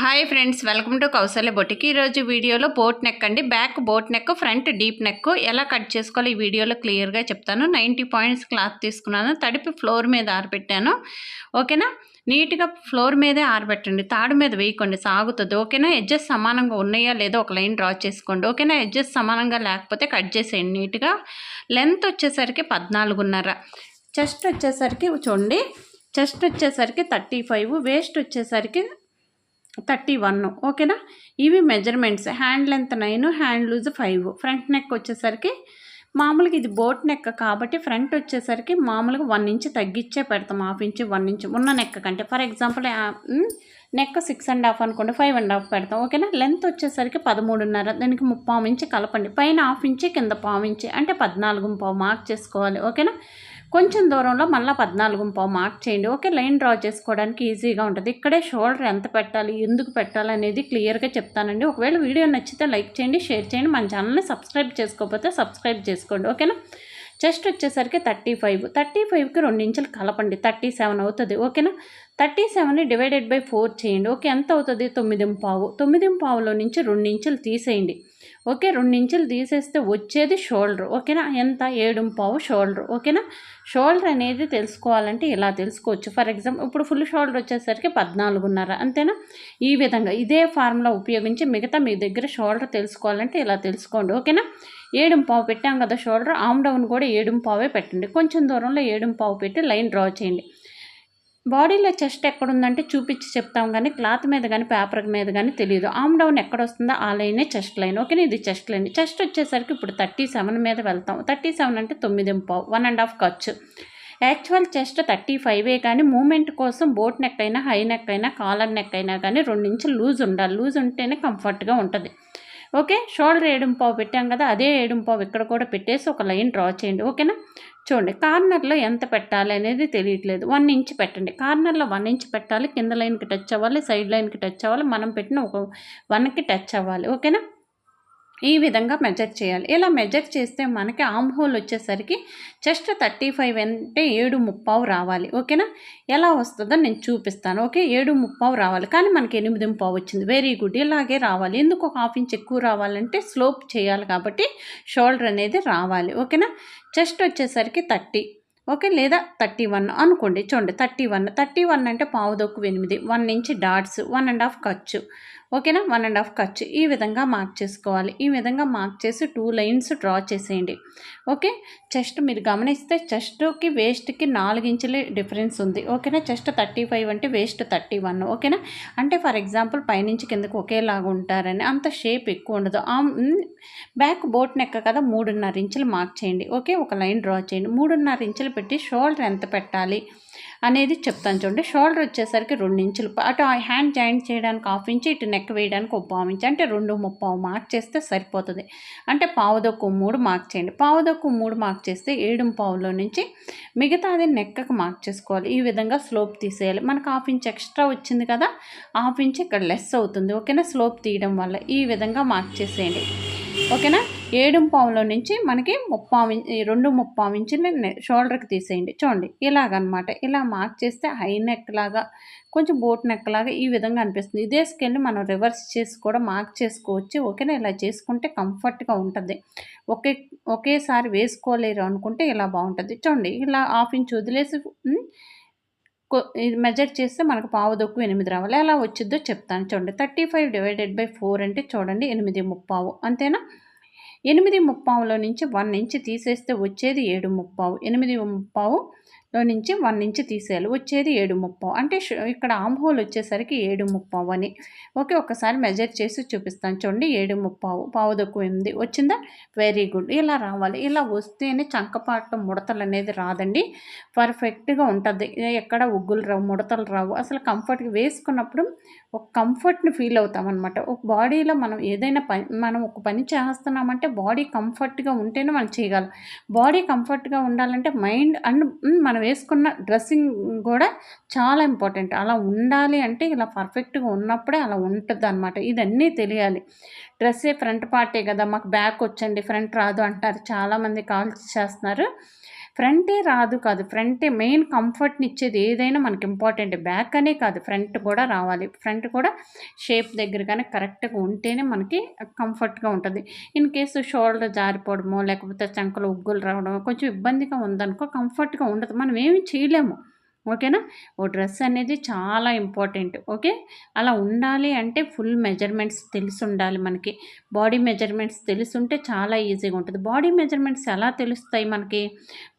Hi friends welcome to Kaushalya బొటికి. ఈరోజు వీడియోలో boat neck అండి. Back boat neck front deep neck. ఎలా cut చేసుకోవాలో ఈ వీడియోలో క్లియర్గా చెప్తాను. నైంటీ పాయింట్స్ క్లాత్ తీసుకున్నాను. తడిపి ఫ్లోర్ మీద ఆరబెట్టాను. ఓకేనా? నీట్గా ఫ్లోర్ మీదే ఆరబెట్టండి. తాడు మీద వేయకండి. సాగుతుంది. ఓకేనా? ఎడ్జెస్ సమానంగా ఉన్నాయా లేదో ఒక లైన్ డ్రా చేసుకోండి. ఓకేనా? ఎడ్జెస్ సమానంగా లేకపోతే కట్ చేసేయండి నీట్గా. లెంత్ వచ్చేసరికి పద్నాలుగున్నర. చెస్ట్ వచ్చేసరికి చూడండి. చెస్ట్ వచ్చేసరికి థర్టీ ఫైవ్. వేస్ట్ వచ్చేసరికి థర్టీ వన్. ఓకేనా? ఇవి measurements. Hand length nine hand loose five. Front neck వచ్చేసరికి మామూలుగా ఇది బోట్ నెక్ కాబట్టి ఫ్రంట్ వచ్చేసరికి మామూలుగా వన్ ఇంచ్ తగ్గించే పెడతాం. హాఫ్ ఇంచ్ వన్ ఇంచ్ ఉన్న నెక్ కంటే. For example neck six and half అనుకోండి ఫైవ్ అండ్ హాఫ్ పెడతాం. ఓకేనా? లెంత్ వచ్చేసరికి పదమూడున్నర. దానికి ముప్పావు ఇంచ్ కలపండి. పైన హాఫ్ ఇంచ్ కింద పావు ఇంచ్ అంటే పద్నాలుగు పావు మార్క్ చేసుకోవాలి. ఓకేనా? కొంచెం దూరంలో మళ్ళీ పద్నాలుగు పావు మార్క్ చేయండి. ఓకే లైన్ డ్రా చేసుకోవడానికి ఈజీగా ఉంటుంది. ఇక్కడే షోల్డర్ ఎంత పెట్టాలి ఎందుకు పెట్టాలి అనేది క్లియర్గా చెప్తానండి. ఒకవేళ వీడియో నచ్చితే లైక్ చేయండి షేర్ చేయండి. మన ఛానల్ని సబ్స్క్రైబ్ చేసుకోకపోతే సబ్స్క్రైబ్ చేసుకోండి. ఓకేనా? చెస్ట్ వచ్చేసరికి థర్టీ ఫైవ్. థర్టీ ఫైవ్కి రెండు ఇంచులు కలపండి. థర్టీ సెవెన్ అవుతుంది. ఓకేనా? థర్టీ సెవెన్ని డివైడెడ్ బై ఫోర్ చేయండి. ఓకే ఎంత అవుతుంది? తొమ్మిది పావు. తొమ్మిది పావులో నుంచి రెండు ఇంచులు తీసేయండి. ఓకే రెండు ఇంచులు తీసేస్తే వచ్చేది షోల్డర్. ఓకేనా? ఎంత? ఏడు పావు షోల్డర్. ఓకేనా? షోల్డర్ అనేది తెలుసుకోవాలంటే ఇలా తెలుసుకోవచ్చు. ఫర్ ఎగ్జాంపుల్ ఇప్పుడు ఫుల్ షోల్డర్ వచ్చేసరికి పద్నాలుగున్నర. అంతేనా? ఈ విధంగా ఇదే ఫార్ములా ఉపయోగించి మిగతా మీ దగ్గర షోల్డర్ తెలుసుకోవాలంటే ఇలా తెలుసుకోండి. ఓకేనా? ఏడుంపావు పెట్టాం కదా షోల్డర్ ఆమ్ డౌన్ కూడా ఏడు పావే పెట్టండి. కొంచెం దూరంలో ఏడు పావు పెట్టి లైన్ డ్రా చేయండి. బాడీలో చెస్ట్ ఎక్కడుందంటే చూపించి చెప్తాం కానీ క్లాత్ మీద కానీ పేపర్ మీద కానీ తెలియదు ఆమ్ డౌన్ ఎక్కడ వస్తుందో ఆ లైనే చెస్ట్ లైన్. ఓకేనా? ఇది చెస్ట్ లైన్. చెస్ట్ వచ్చేసరికి ఇప్పుడు థర్టీ సెవెన్ మీద వెళ్తాం. థర్టీ సెవెన్ అంటే తొమ్మిది పావు వన్ అండ్ హాఫ్ ఖర్చు యాక్చువల్ చెస్ట్ థర్టీ ఫైవే కానీ మూమెంట్ కోసం బోట్ నెక్ అయినా హై నెక్ అయినా కాలర్ నెక్ అయినా కానీ రెండు ఇంచులు లూజ్ ఉండాలి. లూజ్ ఉంటేనే కంఫర్ట్గా ఉంటుంది. ఓకే? షోల్డర్ ఏడుంపావు పెట్టాం కదా అదే ఏడుంపావు ఇక్కడ కూడా పెట్టేసి ఒక లైన్ డ్రా చేయండి. ఓకేనా? చూడండి కార్నర్లో ఎంత పెట్టాలి అనేది తెలియట్లేదు. వన్ ఇంచ్ పెట్టండి. కార్నర్లో వన్ ఇంచ్ పెట్టాలి. కింద లైన్కి టచ్ అవ్వాలి సైడ్ లైన్కి టచ్ అవ్వాలి. మనం పెట్టిన ఒక వన్కి టచ్ అవ్వాలి. ఓకేనా? ఈ విధంగా మెజర్ చేయాలి. ఇలా మెజర్ చేస్తే మనకి ఆమ్ హోల్ వచ్చేసరికి జస్ట్ థర్టీ ఫైవ్ అంటే ఏడు ముప్పావు రావాలి. ఓకేనా? ఎలా వస్తుందో నేను చూపిస్తాను. ఓకే? ఏడు ముప్పావు రావాలి. కానీ మనకి ఎనిమిది ముప్పావు వచ్చింది. వెరీ గుడ్ ఇలాగే రావాలి. ఎందుకు ఒక హాఫ్ ఇంచ్ ఎక్కువ రావాలంటే స్లోప్ చేయాలి కాబట్టి షోల్డర్ అనేది రావాలి. ఓకేనా? చెస్ట్ వచ్చేసరికి థర్టీ. ఓకే? లేదా థర్టీ వన్ అనుకోండి. చూడండి. Thirty one. థర్టీ వన్ అంటే పావు దొక్కు ఎనిమిది. One inch dots. One and half ఖర్చు. ఓకేనా? వన్ అండ్ హాఫ్ ఖర్చు ఈ విధంగా మార్క్ చేసుకోవాలి. ఈ విధంగా మార్క్ చేసి టూ లైన్స్ డ్రా చేసేయండి. ఓకే? చెస్ట్ మీరు గమనిస్తే చెస్ట్కి వేస్ట్కి నాలుగు ఇంచుల డిఫరెన్స్ ఉంది. ఓకేనా? చెస్ట్ థర్టీ ఫైవ్ అంటే వేస్ట్ థర్టీ వన్. ఓకేనా? అంటే ఫర్ ఎగ్జాంపుల్ పైనుంచి కిందకు ఒకేలాగా ఉంటారని అంత షేప్ ఎక్కువ ఉండదు. బ్యాక్ బోట్ నెక్క కదా మూడున్నర ఇంచులు మార్క్ చేయండి. ఓకే? ఒక లైన్ డ్రా చేయండి. మూడున్నర ఇంచులు పెట్టి షోల్డర్ ఎంత పెట్టాలి? అనేది చెప్తాను చూడండి. షోల్డర్ వచ్చేసరికి రెండు ఇంచులు. అటు హ్యాండ్ జాయింట్ చేయడానికి హాఫ్ ఇంచు ఇటు నెక్ వేయడానికి ఒక పావు ఇంచు. అంటే రెండు ముప్పావు మార్క్ చేస్తే సరిపోతుంది. అంటే పావుదొక్కు మూడు మార్క్ చేయండి. పావుదొక్కు మూడు మార్క్ చేస్తే ఏడు పావులో నుంచి మిగతాది నెక్కకు మార్క్ చేసుకోవాలి. ఈ విధంగా స్లోప్ తీసేయాలి. మనకు హాఫ్ ఇంచ్ ఎక్స్ట్రా వచ్చింది కదా హాఫ్ ఇంచ్ ఇక్కడ లెస్ అవుతుంది. ఓకేనా? స్లోప్ తీయడం వల్ల ఈ విధంగా మార్క్ చేసేయండి. ఓకేనా? ఏడు పావులో నుంచి మనకి ముప్పావు రెండు ముప్పావు ఇంచులు షోల్డర్కి తీసేయండి. చూడండి ఇలాగనమాట. ఇలా మార్క్ చేస్తే హై నెక్ లాగా కొంచెం బోట్ నెక్ లాగా ఈ విధంగా అనిపిస్తుంది. ఇదే స్కెల్ని మనం రివర్స్ చేసి కూడా మార్క్ చేసుకోవచ్చు. ఓకేనా? ఇలా చేసుకుంటే కంఫర్ట్గా ఉంటుంది. ఒకే ఒకేసారి వేసుకోలేరు అనుకుంటే ఇలా బాగుంటుంది. చూడండి ఇలా హాఫ్ ఇంచ్ వదిలేసి మెజర్ చేస్తే మనకు పావు దొక్కు ఎనిమిది రావాలి. ఎలా వచ్చిద్దో చెప్తాను. చూడండి thirty five divided by four అంటే చూడండి ఎనిమిది ముప్పావు. అంతేనా? ఎనిమిది ముప్పావులో నుంచి వన్ ఇంచ్ తీసేస్తే వచ్చేది ఏడు ముప్పావు. ఎనిమిది ముప్పావు లో నుంచి వన్ ఇంచ్ తీసేయాలి. వచ్చేది ఏడు ముప్పావు. అంటే ఇక్కడ ఆమ్ హోల్ వచ్చేసరికి ఏడు ముప్పావు అని. ఓకే ఒకసారి మెజర్ చేసి చూపిస్తాను. చూడండి ఏడు ముప్పావు. పావు దక్కువ ఎనిమిది. వచ్చిందా? Very good. ఇలా రావాలి. ఇలా వస్తేనే చంకపాట ముడతలు అనేది రాదండి. పర్ఫెక్ట్గా ఉంటుంది. ఎక్కడ ఉగ్గులు రావు ముడతలు రావు. అసలు కంఫర్ట్గా వేసుకున్నప్పుడు ఒక కంఫర్ట్ని ఫీల్ అవుతామన్నమాట. ఒక బాడీలో మనం ఏదైనా పని మనం ఒక పని చేస్తున్నామంటే బాడీ కంఫర్ట్గా ఉంటేనే మనం చేయగలం. బాడీ కంఫర్ట్గా ఉండాలంటే మైండ్ అండ్ మనం వేసుకున్న డ్రెస్సింగ్ కూడా చాలా ఇంపార్టెంట్. అలా ఉండాలి అంటే ఇలా పర్ఫెక్ట్గా ఉన్నప్పుడే అలా ఉంటుంది అనమాట ఇదన్నీ తెలియాలి. డ్రెస్సే ఫ్రంట్ పార్టే కదా మాకు బ్యాక్ వచ్చండి ఫ్రంట్ రాదు అంటారు. చాలామంది కాల్ చేస్తున్నారు. ఫ్రంటే రాదు కాదు ఫ్రంటే మెయిన్ కంఫర్ట్ని ఇచ్చేది ఏదైనా మనకి ఇంపార్టెంట్. బ్యాక్ అనే కాదు ఫ్రంట్ కూడా రావాలి. ఫ్రంట్ కూడా షేప్ దగ్గర కానీ కరెక్ట్గా ఉంటేనే మనకి కంఫర్ట్గా ఉంటుంది. ఇన్ కేసు షోల్డర్ జారిపోవడమో లేకపోతే చంకలు ఉగ్గులు రావడమో కొంచెం ఇబ్బందిగా ఉందనుకో కంఫర్ట్గా ఉండదు. మనం ఏమి చేయలేము. ఓకేనా? ఓ డ్రెస్ అనేది చాలా ఇంపార్టెంట్. ఓకే? అలా ఉండాలి అంటే ఫుల్ మెజర్మెంట్స్ తెలిసి ఉండాలి మనకి. బాడీ మెజర్మెంట్స్ తెలుసుంటే చాలా ఈజీగా ఉంటుంది. బాడీ మెజర్మెంట్స్ ఎలా తెలుస్తాయి మనకి?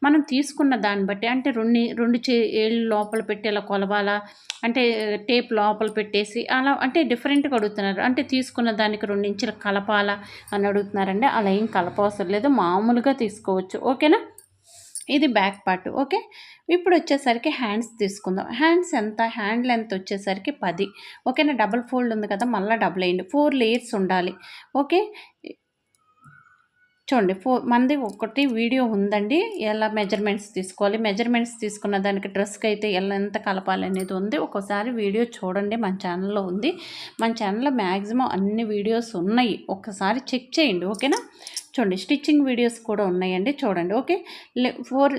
మనం తీసుకున్న దాన్ని బట్టి అంటే రెండు రెండు చే ఏళ్ళు లోపల పెట్టి అలా కొలవాలా? అంటే టేప్ లోపల పెట్టేసి అలా అంటే డిఫరెంట్గా అడుగుతున్నారు. అంటే తీసుకున్న దానికి రెండు ఇంచులు కలపాలా అని అడుగుతున్నారండి. అలా ఏం కలపవసరం లేదు. మామూలుగా తీసుకోవచ్చు. ఓకేనా? ఇది బ్యాక్ పార్ట్ ఓకే? ఇప్పుడు వచ్చేసరికి హ్యాండ్స్ తీసుకుందాం. హ్యాండ్స్ ఎంత? హ్యాండ్ లెంత్ వచ్చేసరికి పది. ఓకేనా? డబుల్ ఫోల్డ్ ఉంది కదా మళ్ళీ డబుల్ అయ్యింది ఫోర్ లేయర్స్ ఉండాలి ఓకే? చూడండి ఫోర్ మంది ఒకటి వీడియో ఉందండి. ఎలా మెజర్మెంట్స్ తీసుకోవాలి? మెజర్మెంట్స్ తీసుకున్న దానికి డ్రెస్కి అయితే ఎలా ఎంత కలపాలి అనేది ఉంది. ఒకసారి వీడియో చూడండి మన ఛానల్లో ఉంది. మన ఛానల్లో మ్యాక్సిమం అన్ని వీడియోస్ ఉన్నాయి. ఒకసారి చెక్ చేయండి ఓకేనా? చూడండి స్టిచ్చింగ్ వీడియోస్ కూడా ఉన్నాయండి చూడండి ఓకే? ఫోర్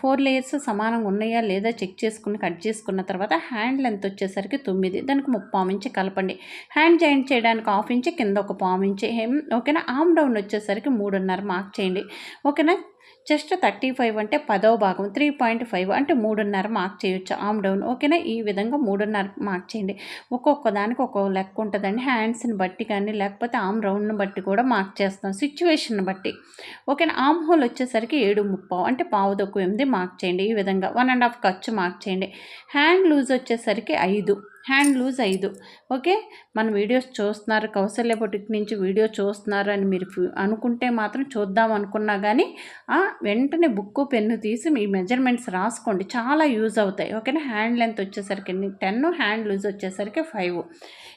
ఫోర్ లేయర్స్ సమానంగా ఉన్నాయా లేదా చెక్ చేసుకుని కట్ చేసుకున్న తర్వాత హ్యాండ్ లెంత్ వచ్చేసరికి తొమ్మిది దానికి ముప్పావు ఇంచి కలపండి. హ్యాండ్ జాయింట్ చేయడానికి హాఫ్ ఇంచి కింద ఒక పావు ఇంచి ఓకేనా? ఆమ్ డౌన్ వచ్చేసరికి మూడున్నర మార్క్ చేయండి ఓకేనా? జస్ట్ థర్టీ ఫైవ్ అంటే పదో భాగం త్రీ పాయింట్ ఫైవ్ అంటే మూడున్నర మార్క్ చేయొచ్చు. ఆమ్ డౌన్ ఓకేనా? ఈ విధంగా మూడున్నర మార్క్ చేయండి. ఒక్కొక్క దానికి ఒక్కొక్క లెక్క ఉంటుందండి. హ్యాండ్స్ని బట్టి కానీ లేకపోతే ఆమ్ రౌండ్ని బట్టి కూడా మార్క్ చేస్తాం సిచ్యువేషన్ బట్టి. ఓకేనా? ఆమ్ హోల్ వచ్చేసరికి ఏడు ముప్పావు అంటే పావు తక్కువ ఎనిమిది మార్క్ చేయండి. ఈ విధంగా వన్ అండ్ హాఫ్ ఖర్చు మార్క్ చేయండి. హ్యాండ్ లూజ్ వచ్చేసరికి ఐదు. హ్యాండ్ లూజ్ ఐదు ఓకే? మన వీడియోస్ చూస్తున్నారు. కౌశల్య బొటిక్ నుంచి వీడియో చూస్తున్నారు అని మీరు అనుకుంటే మాత్రం చూద్దాం అనుకున్నా కానీ వెంటనే బుక్ పెన్ను తీసి మీ మెజర్మెంట్స్ రాసుకోండి. చాలా యూజ్ అవుతాయి. ఓకేనా? హ్యాండ్ లెంత్ వచ్చేసరికి టెన్ హ్యాండ్ లూజ్ వచ్చేసరికి ఫైవ్.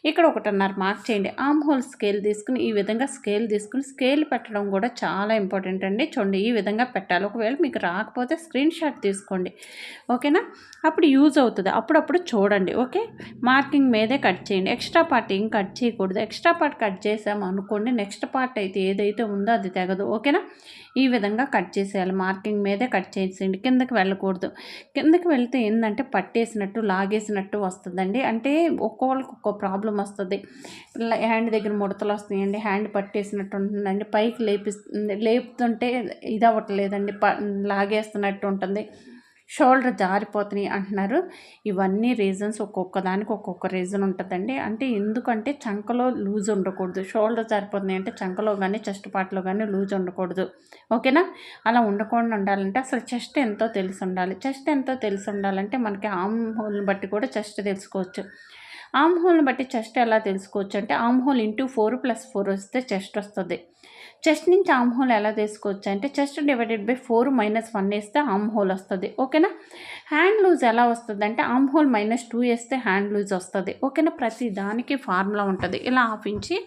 ఇక్కడ ఒకటిన్నర మార్క్ చేయండి. ఆమ్ హోల్ స్కేల్ తీసుకుని ఈ విధంగా స్కేల్ తీసుకుని స్కేల్ పెట్టడం కూడా చాలా ఇంపార్టెంట్ అండి. చూడండి ఈ విధంగా పెట్టాలి. ఒకవేళ మీకు రాకపోతే స్క్రీన్ షాట్ తీసుకోండి. ఓకేనా? అప్పుడు యూజ్ అవుతుంది. అప్పుడప్పుడు చూడండి. ఓకే? మార్కింగ్ మీదే కట్ చేయండి. ఎక్స్ట్రా పార్ట్ ఏం కట్ చేయకూడదు. ఎక్స్ట్రా పార్ట్ కట్ చేసాము అనుకోండి నెక్స్ట్ పార్ట్ అయితే ఏదైతే ఉందో అది తెగదు. ఓకేనా? ఈ విధంగా కట్ చేసేయాలి. మార్కింగ్ మీదే కట్ చేసేయండి. కిందకి వెళ్ళకూడదు. కిందకి వెళ్తే ఏంటంటే పట్టేసినట్టు లాగేసినట్టు వస్తుందండి. అంటే ఒక్కొక్కరికి ఒక్కో ప్రాబ్లం వస్తుంది. హ్యాండ్ దగ్గర ముడతలు వస్తాయండి. హ్యాండ్ పట్టేసినట్టు ఉంటుందండి. పైకి లేపిస్తుంది లేపుతుంటే ఇది అవ్వట్లేదండి. ప లాగేస్తున్నట్టు ఉంటుంది. షోల్డర్ జారిపోతున్నాయి అంటున్నారు. ఇవన్నీ రీజన్స్ ఒక్కొక్క దానికి ఒక్కొక్క రీజన్ ఉంటుందండి. అంటే ఎందుకంటే చంకలో లూజ్ ఉండకూడదు. షోల్డర్ జారిపోతున్నాయి అంటే చంకలో కానీ చెస్ట్ పార్ట్లో కానీ లూజ్ ఉండకూడదు. ఓకేనా? అలా ఉండకుండా ఉండాలంటే అసలు చెస్ట్ ఎంతో తెలిసి ఉండాలి. చెస్ట్ ఎంతో తెలిసి ఉండాలంటే మనకి ఆమ్ హోల్ని బట్టి కూడా చెస్ట్ తెలుసుకోవచ్చు. ఆమ్ హోల్ని బట్టి చెస్ట్ ఎలా తెలుసుకోవచ్చు అంటే armhole into four plus four వస్తే చెస్ట్ వస్తుంది. చెస్ట్ నుంచి ఆమ్ హోల్ ఎలా తీసుకోవచ్చు అంటే chest divided by four minus one వేస్తే ఆమ్ హోల్ వస్తుంది ఓకేనా? హ్యాండ్ లూజ్ ఎలా వస్తుంది అంటే ఆమ్ హోల్ మైనస్ టూ వేస్తే హ్యాండ్ లూజ్ వస్తుంది ఓకేనా? ప్రతి దానికి ఫార్ములా ఉంటుంది. ఇలా ఆఫించి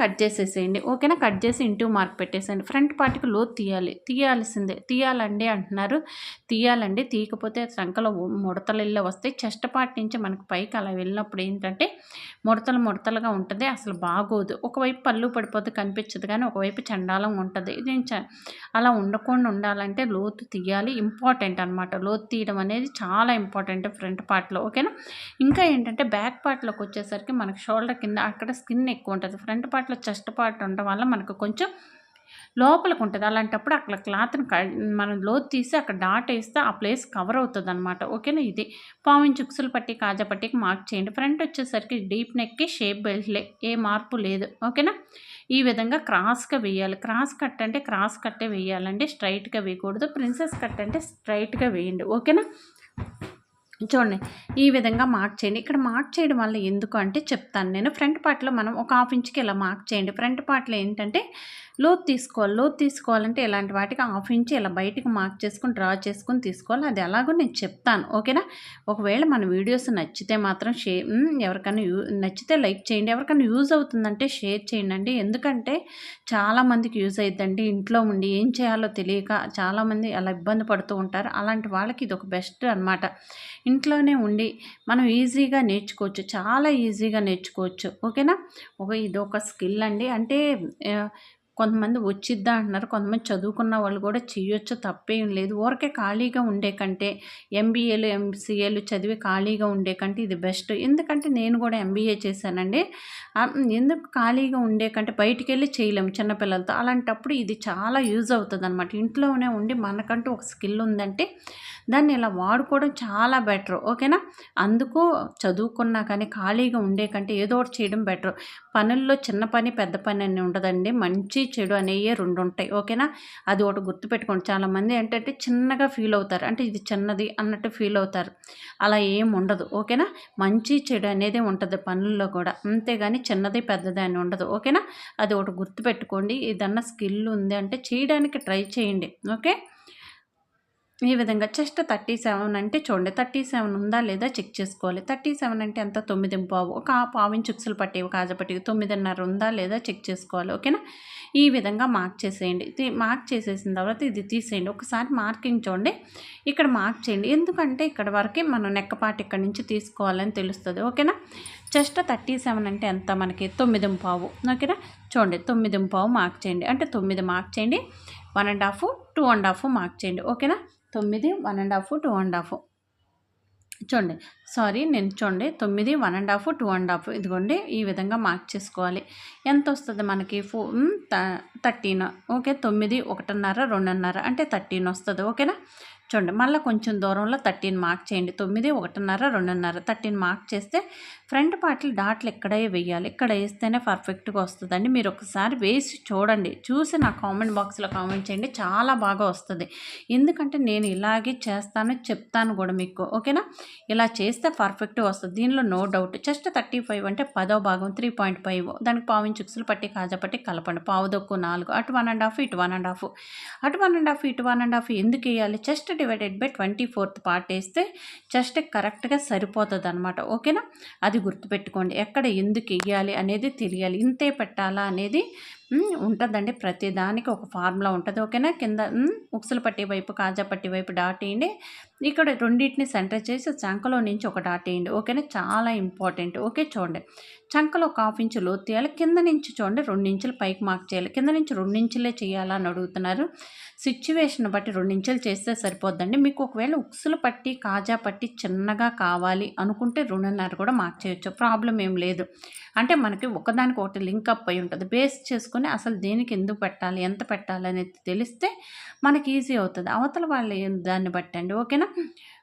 కట్ చేసేసేయండి. ఓకేనా? కట్ చేసి ఇంటూ మార్క్ పెట్టేసేయండి. ఫ్రంట్ పార్ట్కి లోతు తీయాలి. తీయాల్సిందే. తీయాలండి అంటున్నారు. తీయాలండి. తీయకపోతే సంఖలో ముడతలు వస్తాయి. చెస్ట్ పార్ట్ నుంచి మనకు పైకి అలా వెళ్ళినప్పుడు ఏంటంటే ముడతలు ముడతలుగా ఉంటుంది. అసలు బాగోదు. ఒకవైపు పళ్ళు పడిపోతే కనిపించదు కానీ ఒకవైపు చండాలం ఉంటుంది. నేను అలా ఉండకుండా ఉండాలంటే లోతు తీయాలి. ఇంపార్టెంట్ అనమాట లోతు తీయడం అనేది చాలా ఇంపార్టెంట్ ఫ్రంట్ పార్ట్లో. ఓకేనా? ఇంకా ఏంటంటే బ్యాక్ పార్ట్లోకి వచ్చేసరికి మనకు షోల్డర్ కింద అక్కడ స్కిన్ ఎక్కువ ఉంటుంది. ఫ్రంట్ ఫ్రంట్ పార్ట్లో చెస్ట్ పార్ట్ ఉండడం వల్ల మనకు కొంచెం లోపలికి ఉంటుంది. అలాంటప్పుడు అక్కడ క్లాత్ని మనం లోతు తీసి అక్కడ డాట్ వేస్తే ఆ ప్లేస్ కవర్ అవుతుంది అనమాట ఓకేనా ఇది? పావించి ఉక్సులు పట్టి కాజా పట్టికి మార్క్ చేయండి. ఫ్రంట్ వచ్చేసరికి డీప్ నెక్కి షేప్ బెల్ట్లే ఏ మార్పు లేదు. ఓకేనా? ఈ విధంగా క్రాస్గా వేయాలి. క్రాస్ కట్ అంటే క్రాస్ కట్టే వేయాలండి. స్ట్రైట్గా వేయకూడదు. ప్రిన్సెస్ కట్ అంటే స్ట్రైట్గా వేయండి. ఓకేనా? చూడండి ఈ విధంగా మార్క్ చేయండి. ఇక్కడ మార్క్ చేయడం వల్ల ఎందుకు అంటే చెప్తాను. నేను ఫ్రంట్ పార్ట్లో మనం ఒక హాఫ్ ఇంచ్కి ఇలా మార్క్ చేయండి. ఫ్రంట్ పార్ట్లో ఏంటంటే లోతు తీసుకోవాలి లోతు తీసుకోవాలంటే ఇలాంటి వాటికి హాఫ్ ఇంచ్ ఇలా బయటకు మార్క్ చేసుకుని డ్రా చేసుకుని తీసుకోవాలి. అది ఎలాగో నేను చెప్తాను ఓకేనా? ఒకవేళ మన వీడియోస్ నచ్చితే మాత్రం షేర్ ఎవరికైనా యూ నచ్చితే లైక్ చేయండి. ఎవరికైనా యూజ్ అవుతుందంటే షేర్ చేయండి ఎందుకంటే చాలామందికి యూజ్ అవుతుందండి ఇంట్లో ఉండి ఏం చేయాలో తెలియక చాలామంది అలా ఇబ్బంది పడుతూ ఉంటారు. అలాంటి వాళ్ళకి ఇది ఒక బెస్ట్ అనమాట ఇంట్లోనే ఉండి మనం ఈజీగా నేర్చుకోవచ్చు. చాలా ఈజీగా నేర్చుకోవచ్చు ఓకేనా? ఒక ఇది ఒక స్కిల్ అండి. అంటే కొంతమంది వచ్చిద్దా అంటున్నారు. కొంతమంది చదువుకున్న వాళ్ళు కూడా చేయొచ్చు తప్పేం లేదు. ఊరికే ఖాళీగా ఉండే కంటే ఎంబీఏలు ఎంసీఏలు చదివి ఖాళీగా ఉండే కంటే ఇది బెస్ట్. ఎందుకంటే నేను కూడా ఎంబీఏ చేశానండి. ఎందుకు ఖాళీగా ఉండే కంటే బయటికి వెళ్ళి చేయలేము చిన్నపిల్లలతో. అలాంటప్పుడు ఇది చాలా యూజ్ అవుతుంది అనమాట ఇంట్లోనే ఉండి మనకంటూ ఒక స్కిల్ ఉందంటే దాన్ని ఇలా వాడుకోవడం చాలా బెటర్. ఓకేనా? అందుకు చదువుకున్నా కానీ ఖాళీగా ఉండే కంటే ఏదో ఒకటి చేయడం బెటర్. పనుల్లో చిన్న పని పెద్ద పని అని ఉండదండి. మంచి చెడు అనేవి రెండు ఉంటాయి. ఓకేనా? అది ఒకటి గుర్తుపెట్టుకోండి. చాలామంది ఏంటంటే చిన్నగా ఫీల్ అవుతారు. అంటే ఇది చిన్నది అన్నట్టు ఫీల్ అవుతారు. అలా ఏం ఉండదు. ఓకేనా? మంచి చెడు అనేది ఉంటుంది పనుల్లో కూడా. అంతేగాని చిన్నది పెద్దది అని ఉండదు. ఓకేనా? అది ఒకటి గుర్తుపెట్టుకోండి. ఏదన్నా స్కిల్ ఉంది అంటే చేయడానికి ట్రై చేయండి. ఓకే? ఈ విధంగా చెస్ట్ థర్టీ సెవెన్ అంటే చూడండి థర్టీ సెవెన్ ఉందా లేదా చెక్ చేసుకోవాలి. థర్టీ సెవెన్ అంటే ఎంత? తొమ్మిది పావు. ఒక పావు చుక్సులు పట్టేవి కాజపట్టి తొమ్మిదిన్నర ఉందా లేదా చెక్ చేసుకోవాలి ఓకేనా? ఈ విధంగా మార్క్ చేసేయండి. మార్క్ చేసేసిన తర్వాత ఇది తీసేయండి. ఒకసారి మార్కింగ్ చూడండి. ఇక్కడ మార్క్ చేయండి. ఎందుకంటే ఇక్కడ వరకే మనం నెక్కపాటు ఇక్కడ నుంచి తీసుకోవాలని తెలుస్తుంది ఓకేనా? చెస్ట్ థర్టీ సెవెన్ అంటే ఎంత మనకి? తొమ్మిది పావు ఓకేనా? చూడండి తొమ్మిది పావు మార్క్ చేయండి. అంటే తొమ్మిది మార్క్ చేయండి. One and half two and half mark చేయండి ఓకేనా? తొమ్మిది one and half two and half. చూడండి సారీ నేను చూడండి తొమ్మిది one and half two and half ఇదిగోండి ఈ విధంగా మార్క్ చేసుకోవాలి. ఎంత వస్తుంది మనకి? ఫో థర్టీన్. ఓకే తొమ్మిది ఒకటిన్నర రెండున్నర అంటే థర్టీన్ వస్తుంది ఓకేనా? చూడండి మళ్ళీ కొంచెం దూరంలో థర్టీన్ మార్క్ చేయండి. తొమ్మిది ఒకటిన్నర రెండున్నర థర్టీన్ మార్క్ చేస్తే ఫ్రంట్ పార్ట్లు డాట్లు ఇక్కడే వేయాలి. ఇక్కడ వేస్తేనే పర్ఫెక్ట్గా వస్తుందండి. మీరు ఒకసారి వేసి చూడండి. చూసి నా కామెంట్ బాక్స్లో కామెంట్ చేయండి. చాలా బాగా వస్తుంది. ఎందుకంటే నేను ఇలాగే చేస్తాను చెప్తాను కూడా మీకు. ఓకేనా? ఇలా చేస్తే పర్ఫెక్ట్గా వస్తుంది. దీనిలో no doubt. Just thirty five అంటే పదో భాగం త్రీ పాయింట్ ఫైవ్. దానికి పావించి ఉక్సులు పట్టి కాజా పట్టి కలపండి. పావు దొక్కు నాలుగు. అటు వన్ అండ్ హాఫ్ ఇటు వన్ అండ్ హాఫ్. అటు వన్ అండ్ హాఫ్ ఇటు వన్ అండ్ హాఫ్ ఎందుకు వేయాలి? Just divided by twenty fourth part వేస్తే జస్ట్ కరెక్ట్గా సరిపోతుంది అనమాట ఓకేనా అది గుర్తుపెట్టుకోండి. ఎక్కడ ఎందుకు వెయ్యాలి అనేది తెలియాలి. ఇంతే పెట్టాలా అనేది ఉంటుందండి. ప్రతి దానికి ఒక ఫార్ములా ఉంటుంది. ఓకేనా? కింద ఉమ్, ఉక్సులు పట్టి వైపు కాజా పట్టి వైపు డాట్ వేయండి ఇక్కడ రెండింటిని సెంటర్ చేసి చంకలో నుంచి ఒక డాట్ వేయండి ఓకేనా? చాలా ఇంపార్టెంట్. ఓకే చూడండి. చంకలో ఒక హాఫ్ ఇంచు లోతు తీయాలి కింద నుంచి చూడండి రెండు ఇంచులు పైకి మార్క్ చేయాలి. కింద నుంచి రెండు ఇంచులే చేయాలని అడుగుతున్నారు. సిచ్యువేషన్ బట్టి రెండు చేస్తే సరిపోద్దండి. మీకు ఒకవేళ ఉక్సులు పట్టి కాజా పట్టి చిన్నగా కావాలి అనుకుంటే రెండున్నర కూడా మార్చేయచ్చు. ప్రాబ్లం ఏం లేదు. అంటే మనకి ఒకదానికి ఒకటి లింక్ అప్ అయి ఉంటుంది. బేస్ చేసుకుని అసలు దేనికి ఎందుకు పెట్టాలి ఎంత పెట్టాలి అనేది తెలిస్తే మనకి ఈజీ అవుతుంది. అవతల వాళ్ళు దాన్ని బట్టండి. ఓకేనా?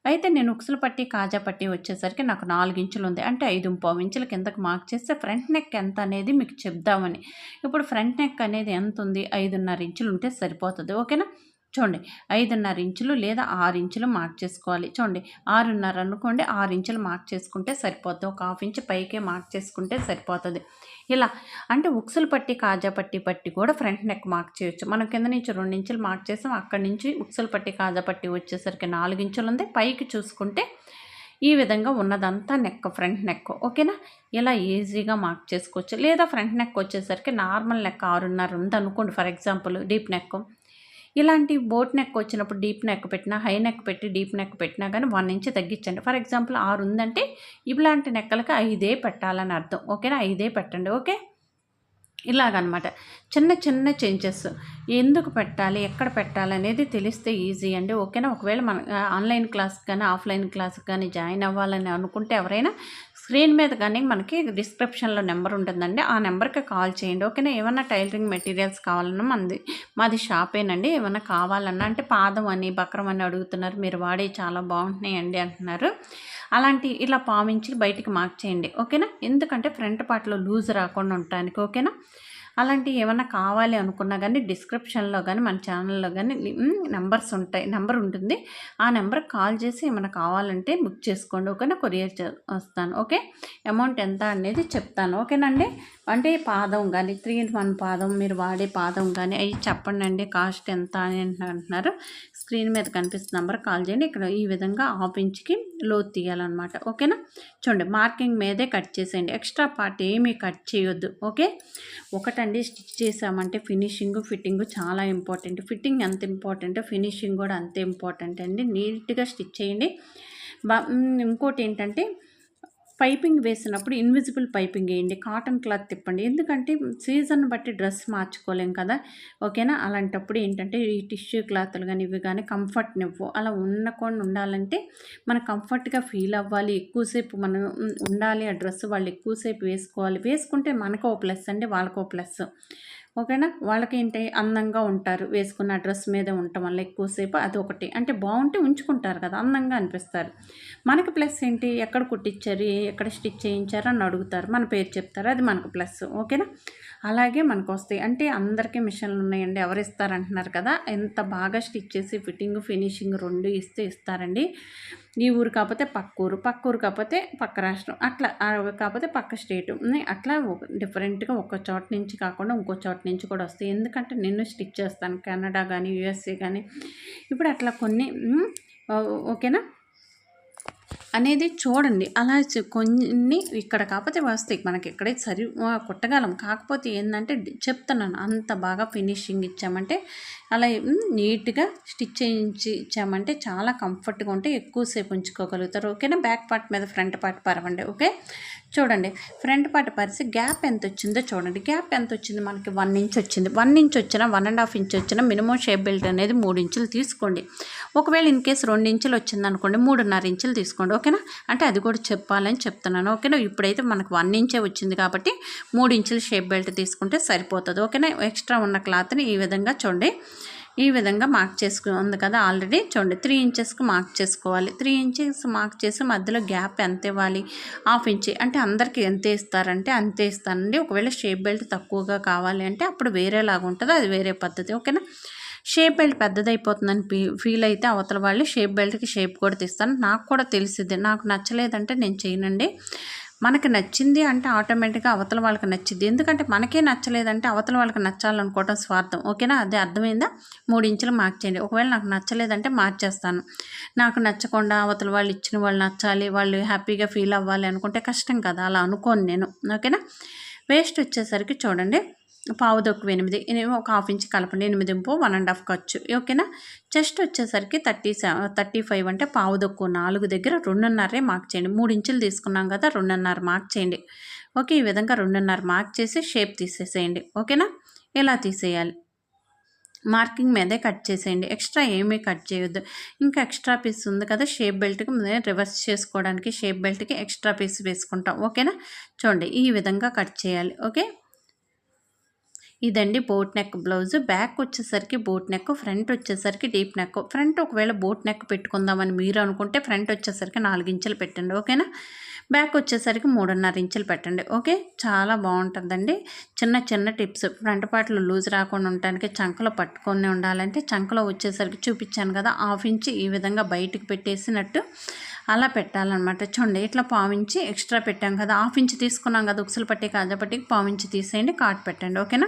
అయితే నేను ఉక్సులు పట్టి కాజా పట్టి వచ్చేసరికి నాకు నాలుగు ఇంచులు ఉంది. అంటే ఐదు పావు ఇంచుల కిందకి మార్క్ చేస్తే ఫ్రంట్ నెక్ ఎంత అనేది మీకు చెప్దామని. ఇప్పుడు ఫ్రంట్ నెక్ అనేది ఎంత ఉంది? ఐదున్నర ఇంచులు ఉంటే సరిపోతుంది. ఓకేనా? చూడండి. ఐదున్నర ఇంచులు లేదా ఆరు ఇంచులు మార్క్ చేసుకోవాలి. చూడండి. ఆరున్నర అనుకోండి ఆరు ఇంచులు మార్క్ చేసుకుంటే సరిపోతుంది ఒక హాఫ్ ఇంచ్ పైకే మార్క్ చేసుకుంటే సరిపోతుంది. ఇలా. అంటే ఉక్సులు పట్టి కాజా పట్టి పట్టి కూడా ఫ్రంట్ నెక్ మార్క్ చేయొచ్చు. మనం కింద నుంచి రెండు ఇంచులు మార్క్ చేసాం అక్కడి నుంచి ఉక్సులు పట్టి కాజా పట్టి వచ్చేసరికి నాలుగు ఇంచులు ఉంది. పైకి చూసుకుంటే ఈ విధంగా ఉన్నదంతా నెక్ ఫ్రంట్ నెక్. ఓకేనా? ఇలా ఈజీగా మార్క్ చేసుకోవచ్చు. లేదా ఫ్రంట్ నెక్ వచ్చేసరికి నార్మల్ నెక్ ఆరున్నర ఉంది అనుకోండి. For example deep neck. ఇలాంటి బోట్ నెక్ వచ్చినప్పుడు డీప్ నెక్ పెట్టినా హై నెక్ పెట్టి డీప్ నెక్ పెట్టినా కానీ వన్ ఇంచ్ తగ్గించండి. ఫర్ ఎగ్జాంపుల్ ఆరు ఉందంటే ఇలాంటి నెక్కలకి ఐదే పెట్టాలని అర్థం. ఓకేనా? ఐదే పెట్టండి. ఓకే? ఇలాగనమాట. చిన్న చిన్న చేంజెస్. ఎందుకు పెట్టాలి? ఎక్కడ పెట్టాలి అనేది తెలిస్తే ఈజీ అండి. ఓకేనా? ఒకవేళ మన ఆన్లైన్ క్లాస్ కానీ ఆఫ్లైన్ క్లాస్ కానీ జాయిన్ అవ్వాలని అనుకుంటే ఎవరైనా స్క్రీన్ మీద కానీ మనకి డిస్క్రిప్షన్లో నెంబర్ ఉంటుందండి. ఆ నెంబర్కి కాల్ చేయండి. ఓకేనా? ఏమన్నా టైలరింగ్ మెటీరియల్స్ కావాలన్నా మనది మాది షాపేనండి. ఏమన్నా కావాలన్నా అంటే పాదం అని బక్రం అని అడుగుతున్నారు. మీరు వాడే చాలా బాగుంటున్నాయండి అంటున్నారు. అలాంటి ఇలా పావించి బయటికి మార్క్ చేయండి. ఓకేనా? ఎందుకంటే ఫ్రంట్ పార్ట్లో లూజ్ రాకుండా ఉండటానికి. ఓకేనా? అలాంటివి ఏమైనా కావాలి అనుకున్నా కానీ డిస్క్రిప్షన్లో కానీ మన ఛానల్లో కానీ నెంబర్స్ ఉంటాయి నెంబర్ ఉంటుంది. ఆ నెంబర్కి కాల్ చేసి ఏమైనా కావాలంటే బుక్ చేసుకోండి. ఓకేనా? కొరియర్ చే వస్తాను. ఓకే? అమౌంట్ ఎంత అనేది చెప్తాను. ఓకేనండి? అంటే పాదం కానీ త్రీ ఇన్ వన్ పాదం మీరు వాడే పాదం కానీ అవి చెప్పండి అండి. కాస్ట్ ఎంత అని అంటున్నారు. స్క్రీన్ మీద కనిపిస్తున్న నెంబర్ కాల్ చేయండి. ఇక్కడ ఈ విధంగా హాఫ్ ఇంచ్కి లోతు తీయాలన్నమాట. ఓకేనా? చూడండి మార్కింగ్ మీదే కట్ చేసేయండి. ఎక్స్ట్రా పార్ట్ ఏమీ కట్ చేయొద్దు. ఓకే? ఒకటండి స్టిచ్ చేసామంటే ఫినిషింగ్ ఫిట్టింగ్ చాలా ఇంపార్టెంట్. ఫిట్టింగ్ ఎంత ఇంపార్టెంట్ ఫినిషింగ్ కూడా అంతే ఇంపార్టెంట్ అండి. నీట్గా స్టిచ్ చేయండి. ఇంకోటి ఏంటంటే పైపింగ్ వేసినప్పుడు ఇన్విజిబుల్ పైపింగ్ వేయండి. కాటన్ క్లాత్ తిప్పండి. ఎందుకంటే సీజన్ బట్టి డ్రెస్ మార్చుకోలేం కదా. ఓకేనా? అలాంటప్పుడు ఏంటంటే ఈ టిష్యూ క్లాత్లు కానీ ఇవి కానీ కంఫర్ట్ నివ్వు అలా ఉండకుండా ఉండాలంటే మన కంఫర్ట్గా ఫీల్ అవ్వాలి. ఎక్కువసేపు మనం ఉండాలి. ఆ డ్రెస్ వాళ్ళు ఎక్కువసేపు వేసుకోవాలి. వేసుకుంటే మనకో ప్లస్ అండి వాళ్ళకో ప్లస్. ఓకేనా? వాళ్ళకి ఏంటి అందంగా ఉంటారు. వేసుకున్న డ్రెస్ మీద ఉండటం వల్ల ఎక్కువసేపు అది ఒకటి. అంటే బాగుంటే ఉంచుకుంటారు కదా అందంగా అనిపిస్తారు. మనకి ప్లస్ ఏంటి? ఎక్కడ కుట్టించారు? ఎక్కడ స్టిచ్ చేయించారు అని అడుగుతారు. మన పేరు చెప్తారు. అది మనకు ప్లస్. ఓకేనా? అలాగే మనకు వస్తాయి. అంటే అందరికీ మిషన్లు ఉన్నాయండి. ఎవరు ఇస్తారంటున్నారు కదా ఎంత బాగా స్టిచ్ చేసి ఫిట్టింగ్ ఫినిషింగ్ రెండు ఇస్తే ఇస్తారండి. ఈ ఊరు కాకపోతే పక్క ఊరు పక్క ఊరు కాకపోతే పక్క రాష్ట్రం అట్లా కాకపోతే పక్క స్టేటు. అట్లా డిఫరెంట్గా ఒక చోట నుంచి కాకుండా ఇంకో చోట నుంచి కూడా వస్తాయి. ఎందుకంటే నేను స్టిచ్ చేస్తాను. కెనడా కానీ యుఎస్ఏ కానీ ఇప్పుడు అట్లా కొన్ని ఓకేనా? అనేది చూడండి. అలా కొన్ని ఇక్కడ కాకపోతే వస్తాయి. మనకి ఎక్కడే సరి కుట్టగలం. కాకపోతే ఏంటంటే చెప్తున్నాను. అంత బాగా ఫినిషింగ్ ఇచ్చామంటే అలా నీట్గా స్టిచ్ చేయించి ఇచ్చామంటే చాలా కంఫర్ట్గా ఉంటే ఎక్కువసేపు ఉంచుకోగలుగుతారు. ఓకేనా? బ్యాక్ పార్ట్ మీద ఫ్రంట్ పార్ట్ పరవండి. ఓకే? చూడండి ఫ్రంట్ పార్ట్ పరిస్థితి గ్యాప్ ఎంత వచ్చిందో చూడండి. గ్యాప్ ఎంత వచ్చింది మనకి వన్ ఇంచ్ వచ్చింది. వన్ ఇంచ్ వచ్చినా వన్ అండ్ హాఫ్ ఇంచ్ వచ్చినా మినిమం షేప్ బెల్ట్ అనేది మూడు ఇంచులు తీసుకోండి. ఒకవేళ ఇన్ కేసు రెండు ఇంచులు వచ్చింది అనుకోండి మూడున్నర ఇంచులు తీసుకోండి. ఓకేనా? అంటే అది కూడా చెప్పాలని చెప్తున్నాను. ఓకేనా? ఇప్పుడైతే మనకు వన్ ఇంచే వచ్చింది కాబట్టి మూడు ఇంచులు షేప్ బెల్ట్ తీసుకుంటే సరిపోతుంది. ఓకేనా? ఎక్స్ట్రా ఉన్న క్లాత్ని ఈ విధంగా చూడండి. ఈ విధంగా మార్క్ చేసుకుంది కదా ఆల్రెడీ చూడండి త్రీ ఇంచెస్కి మార్క్ చేసుకోవాలి. త్రీ ఇంచెస్ మార్క్ చేసి మధ్యలో గ్యాప్ ఎంత ఇవ్వాలి? Half inch. అంటే అందరికీ ఎంత ఇస్తారంటే అంతే ఇస్తానండి. ఒకవేళ షేప్ బెల్ట్ తక్కువగా కావాలి అంటే అప్పుడు వేరేలాగా ఉంటుంది అది వేరే పద్ధతి. ఓకేనా? షేప్ బెల్ట్ పెద్దదైపోతుందని ఫీల్ అయితే అవతల వాళ్ళు షేప్ బెల్ట్కి షేప్ కూడా తీస్తాను నాకు కూడా తెలిసిద్ది. నాకు నచ్చలేదంటే నేను చేయనండి. మనకి నచ్చింది అంటే ఆటోమేటిక్గా అవతల వాళ్ళకి నచ్చింది. ఎందుకంటే మనకే నచ్చలేదంటే అవతల వాళ్ళకి నచ్చాలనుకోవటం స్వార్థం. ఓకేనా? అదే అర్థమైందా? మూడు ఇంచులు మార్చేయండి ఒకవేళ నాకు నచ్చలేదంటే మార్చేస్తాను నాకు నచ్చకుండా అవతల వాళ్ళు ఇచ్చిన వాళ్ళు నచ్చాలి వాళ్ళు హ్యాపీగా ఫీల్ అవ్వాలి అనుకుంటే కష్టం కదా. అలా అనుకోను నేను. ఓకేనా? వేస్ట్ వచ్చేసరికి చూడండి. పావు దొక్కు ఎనిమిది ఒక హాఫ్ ఇంచ్ కలపండి ఎనిమిది ఇంపు వన్ అండ్ హాఫ్ ఖర్చు. ఓకేనా? చెస్ట్ వచ్చేసరికి థర్టీ థర్టీ ఫైవ్ అంటే పావు దొక్కు నాలుగు దగ్గర రెండున్నరే మార్క్ చేయండి. మూడు ఇంచులు తీసుకున్నాం కదా రెండున్నర మార్క్ చేయండి. ఓకే ఈ విధంగా రెండున్నర మార్క్ చేసి షేప్ తీసేసేయండి. ఓకేనా? ఇలా తీసేయాలి? మార్కింగ్ మీదే కట్ చేసేయండి. ఎక్స్ట్రా ఏమీ కట్ చేయొద్దు. ఇంకా ఎక్స్ట్రా పీస్ ఉంది కదా షేప్ బెల్ట్కి రివర్స్ చేసుకోవడానికి షేప్ బెల్ట్కి ఎక్స్ట్రా పీస్ వేసుకుంటాం. ఓకేనా? చూడండి ఈ విధంగా కట్ చేయాలి. ఓకే? ఇదండి బోట్ నెక్ బ్లౌజ్. బ్యాక్ వచ్చేసరికి బోట్ నెక్ ఫ్రంట్ వచ్చేసరికి డీప్ నెక్. ఫ్రంట్ ఒకవేళ బోట్ నెక్ పెట్టుకుందామని మీరు అనుకుంటే ఫ్రంట్ వచ్చేసరికి నాలుగించలు పెట్టండి ఓకేనా? బ్యాక్ వచ్చేసరికి మూడున్నర ఇంచులు పెట్టండి ఓకే? చాలా బాగుంటుందండి. చిన్న చిన్న టిప్స్. ఫ్రంట్ పార్ట్లు లూజ్ రాకుండా ఉండటానికి చంకలో పట్టుకొని ఉండాలంటే చంకలో వచ్చేసరికి చూపించాను కదా హాఫ్ ఇంచ్ ఈ విధంగా బయటకు పెట్టేసినట్టు. అలా పెట్టాలన్నమాట. చూడండి ఇట్లా పావించి ఎక్స్ట్రా పెట్టాం కదా హాఫ్ ఇంచ్ తీసుకున్నాం కదా ఉక్సులు పట్టి కాజా కాజపట్టికి పావించి తీసేయండి కాట్ పెట్టండి ఓకేనా?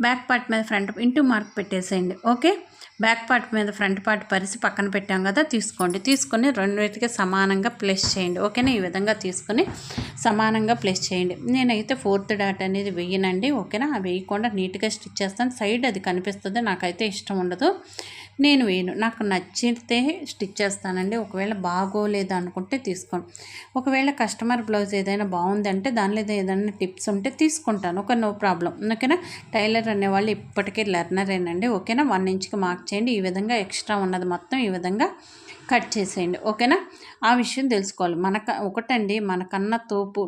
బ్యాక్ పార్ట్ మీద ఫ్రంట్ ఇంటూ మార్క్ పెట్టేసేయండి ఓకే? బ్యాక్ పార్ట్ మీద ఫ్రంట్ పార్ట్ పరిసి పక్కన పెట్టాం కదా తీసుకోండి. తీసుకొని రెండింటికి సమానంగా ప్లేస్ చేయండి. ఓకేనా? ఈ విధంగా తీసుకొని సమానంగా ప్లేస్ చేయండి. నేనైతే ఫోర్త్ డాట్ అనేది వేయనండి. ఓకేనా? వేయకుండా నీట్గా స్టిచ్ చేస్తాను. సైడ్ అది కనిపిస్తుంది. నాకైతే ఇష్టం ఉండదు. నేను వేయను. నాకు నచ్చితే స్టిచ్ చేస్తానండి. ఒకవేళ బాగోలేదు అనుకుంటే తీసుకోండి ఒకవేళ కస్టమర్ బ్లౌజ్ ఏదైనా బాగుందంటే దానిలో ఏదైనా టిప్స్ ఉంటే తీసుకుంటాను. ఒక నో ప్రాబ్లం. ఓకేనా? టైలర్ అనేవాళ్ళు ఇప్పటికీ లెర్నరేనండి. ఓకేనా? వన్ ఇంచ్కి మార్క్ చేయండి. ఈ విధంగా ఎక్స్ట్రా ఉన్నది మొత్తం ఈ విధంగా కట్ చేసేయండి. ఓకేనా? ఆ విషయం తెలుసుకోవాలి. మనక ఒకటండి మనకన్నా తోపు.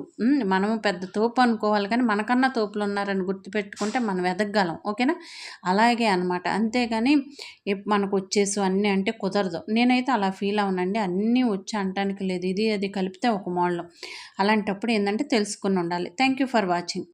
మనము పెద్ద తోపు అనుకోవాలి కానీ మనకన్నా తోపులు ఉన్నారని గుర్తుపెట్టుకుంటే మనం ఎదగగలం. ఓకేనా? అలాగే అనమాట అంతేగాని మనకు వచ్చేసి అన్నీ అంటే కుదరదు. నేనైతే అలా ఫీల్ అవునండి అన్నీ వచ్చి అంటానికి లేదు. ఇది అది కలిపితే ఒక మోడల్. అలాంటప్పుడు ఏంటంటే తెలుసుకుని ఉండాలి. Thank you for watching.